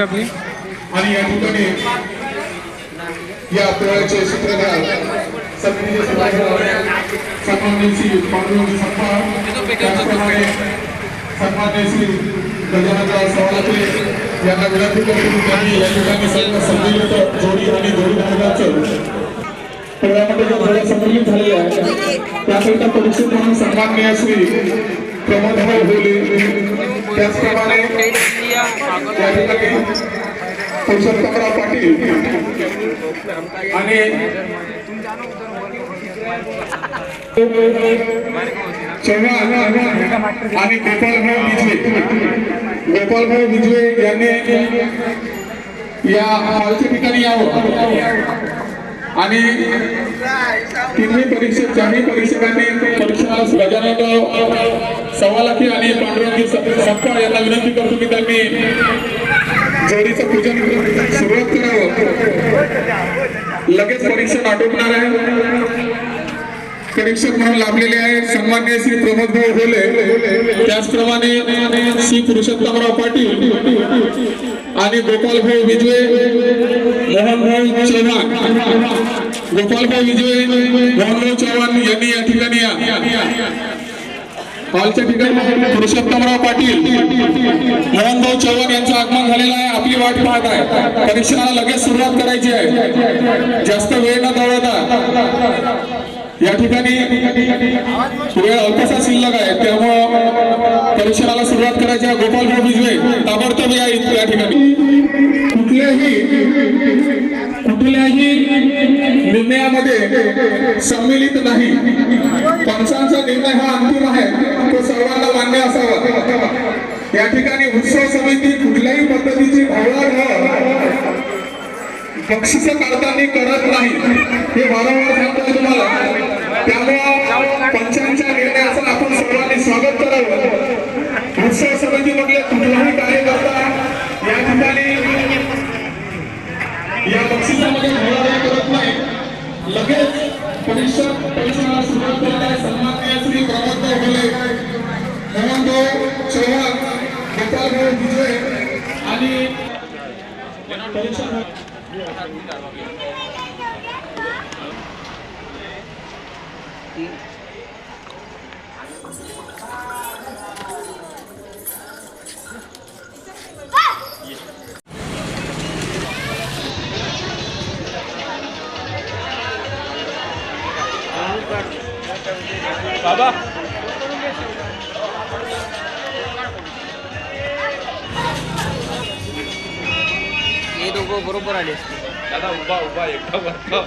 आपली. आणि या ठिकाणी या पोळ्याचे सूत्रधार समितीचे सभासद सन्माननीय श्री पांडुरंग सप्पा त्याचप्रमाणे सन्माननीय श्री गजाननराव सवालाते यांना विनंती करतो की त्यांनी या ठिकाणी सर्व संमिलित जोडी आणि जोडी मार्गाचं पोळ्यामध्ये ज्या जोड्या संमिलित झालेल्या आहेत त्याकरिता परीक्षित म्हणून सन्माननीय श्री प्रमोदभाई त्याचप्रमाणे या ठिकाणी पुरुषोत्तमराव पाटील आणि चव्हाण आणि गोपालभाऊ बिजवे गोपालभाऊ बिजवे यांनी या हॉलच्या ठिकाणी यावं. आणि तिन्ही परीक्षेत चारही परीक्षकांनी परीक्षेला गजाननराव सवालाखी आणि पांडुरंगी सप्पा यांना विनंती करतो की त्यांनी जोडीचं पूजन सुरुवात करावं. लगेच परीक्षण आटोपणार आहे. परीक्षक म्हणून लाभलेले आहे. सन्मान्य श्री प्रमोद भाऊ होले. त्याचप्रमाणे श्री पुरुषोत्तमराव पाटील आणि गोपाल भाऊ विजवे. मोहनभाऊ चव्हाण गोपालभाऊ विजय मोहनभाऊ चव्हाण यांनी या ठिकाणी या हॉलच्या ठिकाणी पुरुषोत्तमराव पाटील मोहनभाऊ चव्हाण यांचं आगमन झालेलं आहे आपली वाट पाहत आहे परीक्षेला लगेच सुरुवात करायची आहे जास्त वेळ न दौडता या ठिकाणी वेळ अल्पसा शिल्लक आहे त्यामुळं परीक्षेला सुरुवात करायची आहे गोपालभाऊ बिजवे ताबडतोब या इथं- या ठिकाणी कुठल्याही कुठल्याही निर्णयामध्ये संमिलित नाही. पंचांचा निर्णय हा अंतिम आहे. तो सर्वांना मान्य असावा. या ठिकाणी उत्सव समिती कुठल्याही पद्धतीची भावना बक्षीस काढताना करत नाही. हे वारंवार सांगतो तुम्हाला. त्यामुळं पंचांच्या निर्णयाचं आपण सर्वांनी स्वागत करावं उत्सव समितीमधले कुठलाही कार्यकर्ता या ठिकाणी या बक्षिसामध्ये घोळाबेळ करत नाही लगेच परीक्षा परीक्षणाला सुरुवात करत आहे सन्माननीय श्री प्रमोदभाऊ भोले मोहनभाऊ चव्हाण गोपालभाऊ विजय आणि परीक्षा Thank you. बाबा. हे दोघं बरोबर आले असते दादा उभा उभा एकटा